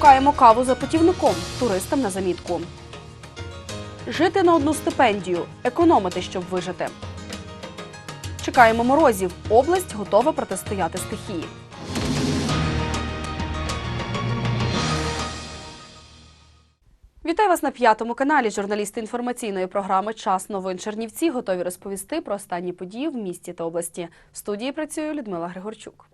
Шукаємо каву за путівником, туристам на замітку. Жити на одну стипендію, економити, щоб вижити. Чекаємо морозів. Область готова протистояти стихії. Вітаю вас на п'ятому каналі. Журналісти інформаційної програми Час новин Чернівці готові розповісти про останні події в місті та області. В студії працює Людмила Григорчук.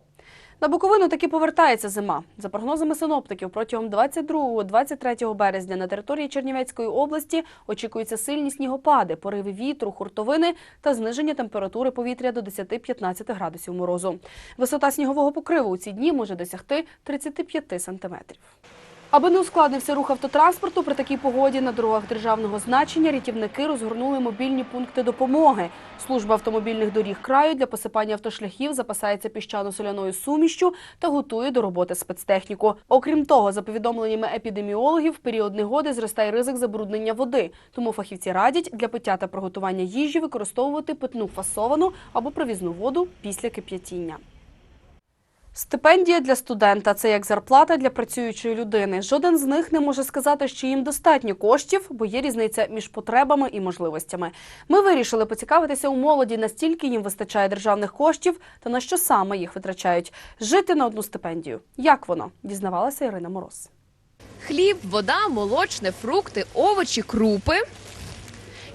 На Буковину таки повертається зима. За прогнозами синоптиків, протягом 22-23 березня на території Чернівецької області очікуються сильні снігопади, пориви вітру, хуртовини та зниження температури повітря до 10-15 градусів морозу. Висота снігового покриву у ці дні може досягти 35 сантиметрів. Аби не ускладнився рух автотранспорту при такій погоді на дорогах державного значення, рятівники розгорнули мобільні пункти допомоги. Служба автомобільних доріг краю для посипання автошляхів запасається піщано-соляною сумішчю та готує до роботи спецтехніку. Окрім того, за повідомленнями епідеміологів, в період негоди зростає ризик забруднення води. Тому фахівці радять для пиття та приготування їжі використовувати питну фасовану або провізну воду після кип'ятіння. Стипендія для студента це як зарплата для працюючої людини. Жоден з них не може сказати, що їм достатньо коштів, бо є різниця між потребами і можливостями. Ми вирішили поцікавитися у молоді, настільки їм вистачає державних коштів та на що саме їх витрачають. Жити на одну стипендію. Як воно? Дізнавалася Ірина Мороз. Хліб, вода, молочне, фрукти, овочі, крупи,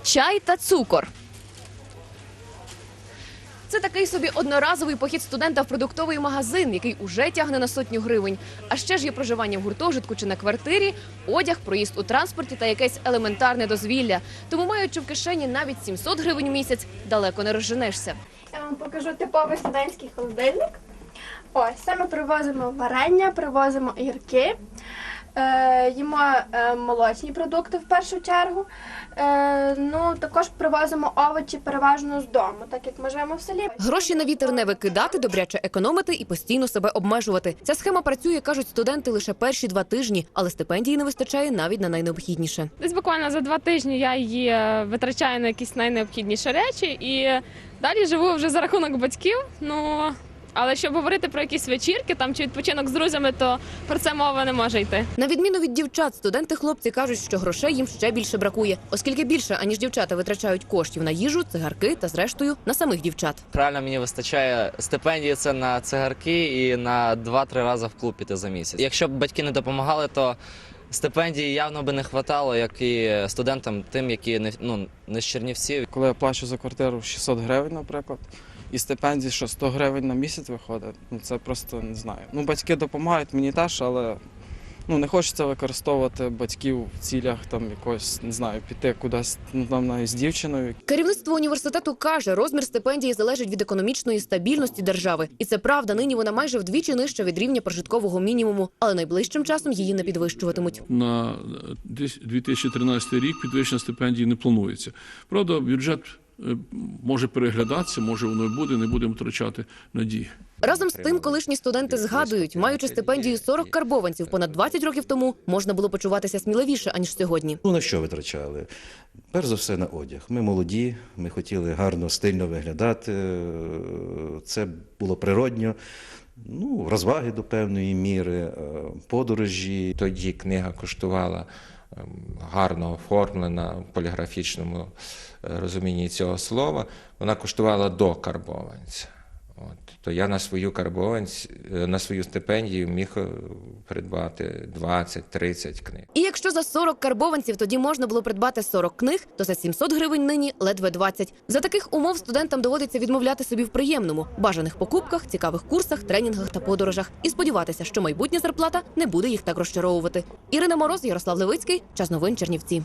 чай та цукор. Це такий собі одноразовий похід студента в продуктовий магазин, який уже тягне на сотню гривень. А ще ж є проживання в гуртожитку чи на квартирі, одяг, проїзд у транспорті та якесь елементарне дозвілля. Тому, маючи в кишені навіть 700 гривень в місяць, далеко не розженешся. Я вам покажу типовий студентський холодильник. Ось, ми привозимо варення, привозимо огірки, е, їмо е, молочні продукти в першу чергу. Е, ну, також привозимо овочі переважно з дому, так як ми живемо в селі. Гроші на вітер не викидати, добряче економити і постійно себе обмежувати. Ця схема працює, кажуть студенти, лише перші два тижні, але стипендії не вистачає навіть на найнеобхідніше. Десь буквально за два тижні я її е, витрачаю на якісь найнеобхідніші речі і далі живу вже за рахунок батьків. Ну але щоб говорити про якісь вечірки там чи відпочинок з друзями, то про це мова не може йти. На відміну від дівчат, студенти-хлопці кажуть, що грошей їм ще більше бракує, оскільки більше аніж дівчата витрачають коштів на їжу, цигарки та зрештою на самих дівчат. Реально мені вистачає стипендії це на цигарки і на 2-3 рази в клуб піти за місяць. Якщо б батьки не допомагали, то стипендії явно би не хватало, як і студентам, тим, які не ну не з Чернівців. Коли я плачу за квартиру 600 гривень, наприклад, і стипендії, що 100 гривень на місяць виходить, ну це просто не знаю. Ну, батьки допомагають мені теж, але ну, не хочеться використовувати батьків в цілях там якось, не знаю, піти кудись ну, там навіть з дівчиною. Керівництво університету каже, розмір стипендії залежить від економічної стабільності держави, і це правда. Нині вона майже вдвічі нижча від рівня прожиткового мінімуму, але найближчим часом її не підвищуватимуть. на десь 2013 рік підвищення стипендії не планується. Правда, бюджет е, може переглядатися, може воно і буде, не будемо втрачати надії. Разом з тим, колишні студенти згадують, маючи стипендію 40 карбованців понад 20 років тому, можна було почуватися сміливіше аніж сьогодні. Ну, на що витрачали? Перш за все на одяг. Ми молоді, ми хотіли гарно, стильно виглядати. е, Це було природньо. Ну, розваги до певної міри, е, подорожі. Тоді книга коштувала гарно оформлена в поліграфічному е, розумінні цього слова. Вона коштувала до карбованця. От. То я на свою карбованць, е, на свою стипендію міг е, придбати 20-30 книг. І якщо за 40 карбованців тоді можна було придбати 40 книг, то за 700 гривень нині ледве 20. За таких умов студентам доводиться відмовляти собі в приємному, бажаних покупках, цікавих курсах, тренінгах та подорожах і сподіватися, що майбутня зарплата не буде їх так розчаровувати. Ірина Мороз, Ярослав Левицький, час новин Чернівці.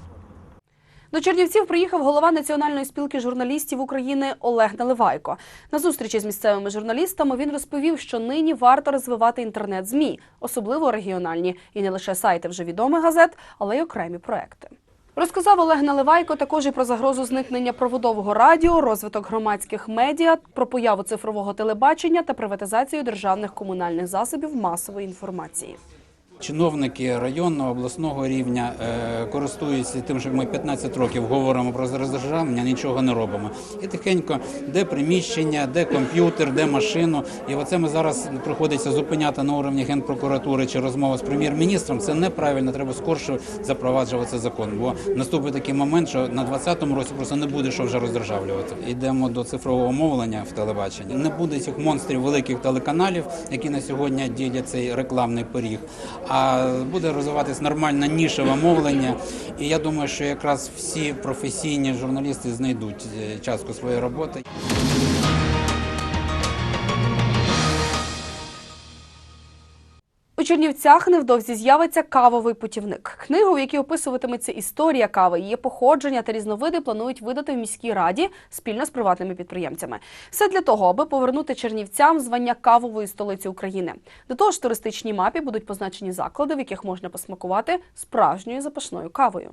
До Чернівців приїхав голова Національної спілки журналістів України Олег Наливайко. На зустрічі з місцевими журналістами він розповів, що нині варто розвивати інтернет-змі, особливо регіональні, і не лише сайти вже відомих газет, але й окремі проекти. Розказав Олег Наливайко також і про загрозу зникнення проводового радіо, розвиток громадських медіа, про появу цифрового телебачення та приватизацію державних комунальних засобів масової інформації. Чиновники районного обласного рівня е, користуються тим, що ми 15 років говоримо про роздержавлення, нічого не робимо. І тихенько, де приміщення, де комп'ютер, де машину. І оце ми зараз приходиться зупиняти на уровні генпрокуратури чи розмова з прем'єр-міністром. Це неправильно. Треба скорше запроваджувати закон. Бо наступить такий момент, що на 20-му році просто не буде що вже роздержавлювати. Йдемо до цифрового мовлення в телебаченні. Не буде цих монстрів великих телеканалів, які на сьогодні ділять цей рекламний пиріг. А буде розвиватись нормальне нішеве мовлення. І я думаю, що якраз всі професійні журналісти знайдуть е, частку своєї роботи. Чернівцях невдовзі з'явиться кавовий путівник. Книгу, в якій описуватиметься історія кави, її походження та різновиди планують видати в міській раді спільно з приватними підприємцями. Все для того, аби повернути чернівцям звання кавової столиці України. До того ж, туристичній мапі будуть позначені заклади, в яких можна посмакувати справжньою запашною кавою.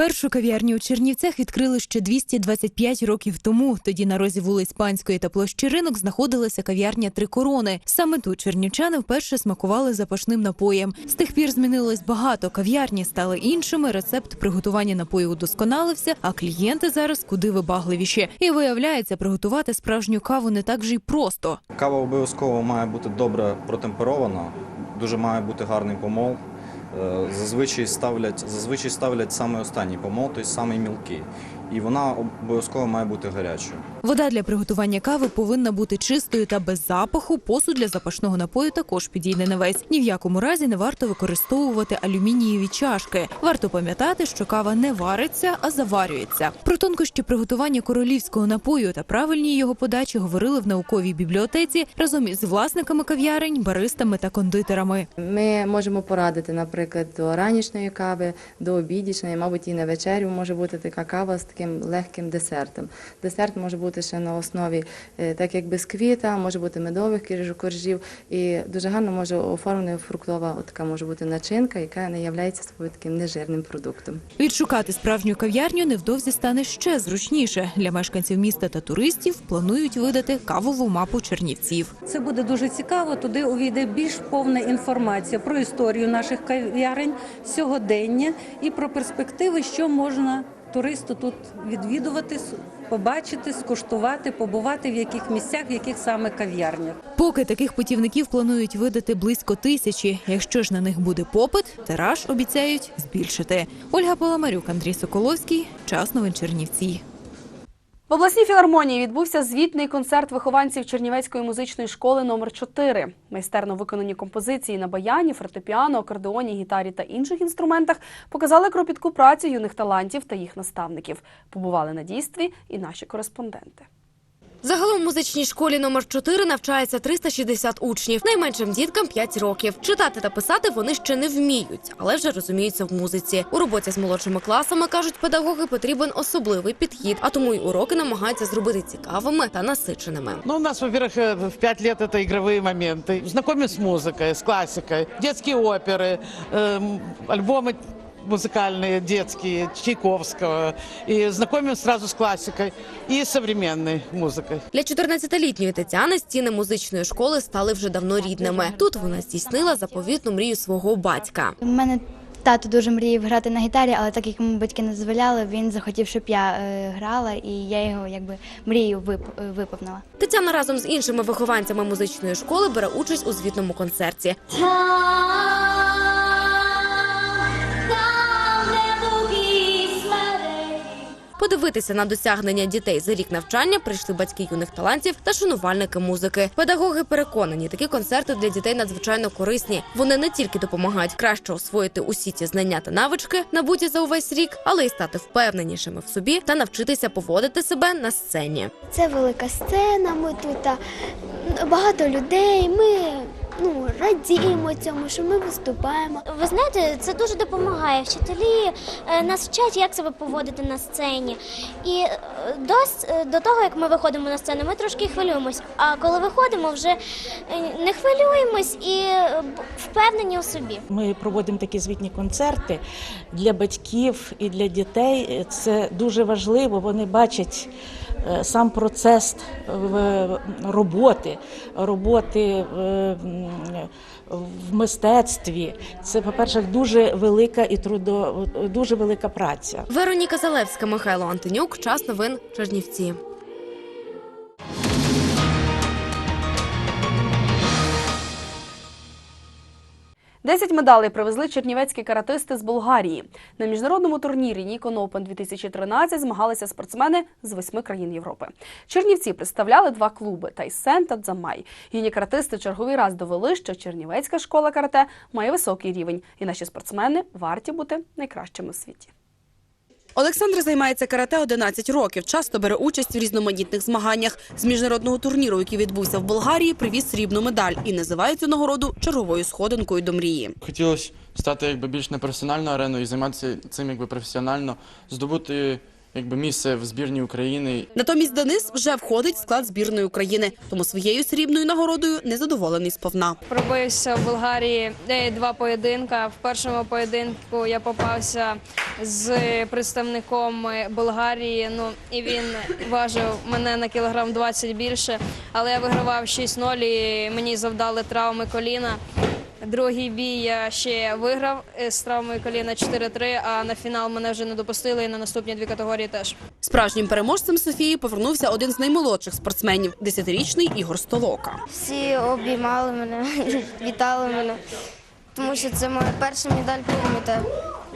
Першу кав'ярню у Чернівцях відкрили ще 225 років тому. Тоді на розі вулиць Панської та площі ринок знаходилася кав'ярня Три корони. Саме тут чернівчани вперше смакували запашним напоєм. З тих пір змінилось багато. Кав'ярні стали іншими. Рецепт приготування напою удосконалився, а клієнти зараз куди вибагливіші. І виявляється, приготувати справжню каву не так же й просто. Кава обов'язково має бути добре протемперована, дуже має бути гарний помол. Е, Зазвичай ставлять, зазвичай ставлять саме останній помол, тобто самий мілкий. І вона обов'язково має бути гарячою. Вода для приготування кави повинна бути чистою та без запаху. Посуд для запашного напою також підійде на весь. Ні в якому разі не варто використовувати алюмінієві чашки. Варто пам'ятати, що кава не вариться, а заварюється. Про тонкощі приготування королівського напою та правильній його подачі говорили в науковій бібліотеці разом із власниками кав'ярень, баристами та кондитерами. Ми можемо порадити, наприклад, до ранішньої кави, до обідічної, мабуть, і на вечерю може бути така кава з таким легким десертом. Десерт може бути ще на основі, е, так як бісквіта, може бути медових коржів, і дуже гарно може оформлена фруктова така може бути начинка, яка не є собою таким нежирним продуктом. Відшукати справжню кав'ярню невдовзі стане ще зручніше. Для мешканців міста та туристів планують видати кавову мапу Чернівців. Це буде дуже цікаво. Туди увійде більш повна інформація про історію наших кав'ярень, сьогодення і про перспективи, що можна туристу тут відвідувати, побачити, скуштувати, побувати в яких місцях, в яких саме кав'ярнях. Поки таких путівників планують видати близько тисячі. Якщо ж на них буде попит, тираж обіцяють збільшити. Ольга Паламарюк, Андрій Соколовський. Час новин Чернівці. В обласній філармонії відбувся звітний концерт вихованців Чернівецької музичної школи номер 4 Майстерно виконані композиції на баяні, фортепіано, акордеоні, гітарі та інших інструментах показали кропітку працю юних талантів та їх наставників. Побували на дійстві і наші кореспонденти. Загалом в музичній школі номер 4 навчається 360 учнів. Найменшим діткам 5 років. Читати та писати вони ще не вміють, але вже розуміються в музиці. У роботі з молодшими класами кажуть педагоги, потрібен особливий підхід, а тому й уроки намагаються зробити цікавими та насиченими. Ну, у нас, во-первых, э, в пять лет это игровые моменты. Знакомим с музыкой, с классикой, детские оперы, эм, альбомы музыкальные, детские, Чайковского. И знакомим сразу с классикой и современной музыкой. Для 14-літньої Тетяни стіни музичної школи стали вже давно рідними. Тут вона здійснила заповітну мрію свого батька. У мене тато дуже мріяв грати на гітарі, але так як йому батьки не дозволяли, він захотів, щоб я е, грала, і я його якби мрію вип- е, виповнила. Тетяна разом з іншими вихованцями музичної школи бере участь у звітному концерті. Подивитися на досягнення дітей за рік навчання прийшли батьки юних талантів та шанувальники музики. Педагоги переконані, такі концерти для дітей надзвичайно корисні. Вони не тільки допомагають краще освоїти усі ці знання та навички, набуті за увесь рік, але й стати впевненішими в собі та навчитися поводити себе на сцені. Це велика сцена. Ми тут багато людей. Ми ну радіємо цьому, що ми виступаємо. Ви знаєте, це дуже допомагає. Вчителі е, нас вчать, як себе поводити на сцені. І е, до, е, до того, як ми виходимо на сцену, ми трошки хвилюємось. А коли виходимо, вже не хвилюємось і впевнені у собі. Ми проводимо такі звітні концерти для батьків і для дітей. Це дуже важливо. Вони бачать сам процес е, роботи, роботи е, в мистецтві. Це, по-перше, дуже велика і трудо, дуже велика праця. Вероніка Залевська, Михайло Антонюк. Час новин Чернівці. Десять медалей привезли чернівецькі каратисти з Болгарії. На міжнародному турнірі Nikon Open 2013 змагалися спортсмени з восьми країн Європи. Чернівці представляли два клуби Тайсен та Дзамай. Юні каратисти черговий раз довели, що Чернівецька школа карате має високий рівень, і наші спортсмени варті бути найкращими у світі. Олександр займається карате 11 років. Часто бере участь в різноманітних змаганнях. З міжнародного турніру, який відбувся в Болгарії, привіз срібну медаль і називає цю нагороду черговою сходинкою до мрії. Хотілося стати якби більш на персональну арену і займатися цим якби професіонально, здобути якби місце в збірній України. Натомість Денис вже входить в склад збірної України, тому своєю срібною нагородою незадоволений сповна. Пробився в Болгарії два поєдинка. В першому поєдинку я попався з представником Болгарії. Ну і він важив мене на кілограм 20 більше, але я вигравав 6-0 і мені завдали травми коліна. Другий бій я ще виграв з травмою коліна 4-3, а на фінал мене вже не допустили і на наступні дві категорії теж. Справжнім переможцем Софії повернувся один з наймолодших спортсменів – десятирічний Ігор Столока. Всі обіймали мене, вітали мене, тому що це моя перша медаль по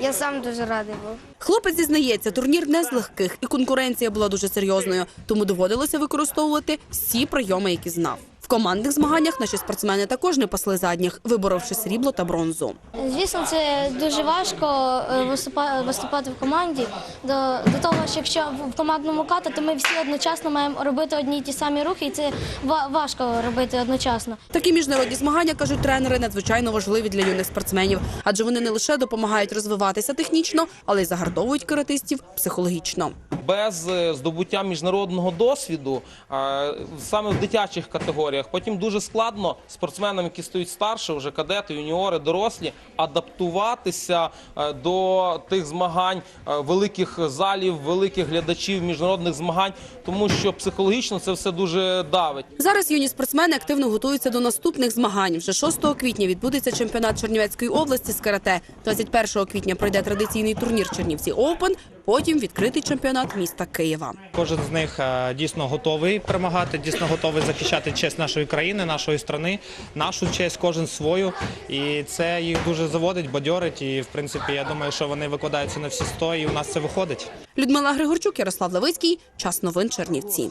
Я сам дуже радий був. Хлопець зізнається, турнір не з легких, і конкуренція була дуже серйозною, тому доводилося використовувати всі прийоми, які знав. В командних змаганнях наші спортсмени також не пасли задніх, виборовши срібло та бронзу. Звісно, це дуже важко е, виступати в команді. До, до того ж, якщо в- командному кату, то ми всі одночасно маємо робити одні й ті самі рухи, і це ва- важко робити одночасно. Такі міжнародні змагання, кажуть тренери, надзвичайно важливі для юних спортсменів, адже вони не лише допомагають розвиватися технічно, але й загартовують каратистів психологічно. без е, здобуття міжнародного досвіду саме в дитячих категоріях. Потім дуже складно спортсменам, які стають старше, вже кадети, юніори, дорослі, адаптуватися е, до тих змагань е, великих залів, великих глядачів міжнародних змагань, тому що психологічно це все дуже давить. Зараз юні спортсмени активно готуються до наступних змагань. Вже 6 квітня відбудеться чемпіонат Чернівецької області з карате. 21 квітня пройде традиційний турнір Чернівці Оупен, потім відкритий чемпіонат міста Києва. Кожен з них е, дійсно готовий перемагати, дійсно готовий захищати честь нашої країни, нашої страни, нашу честь, кожен свою. І це їх дуже заводить, бадьорить. І в принципі, я думаю, що вони викладаються на всі сто, і у нас це виходить. Людмила Григорчук, Ярослав Левицький. Час новин Чернівці.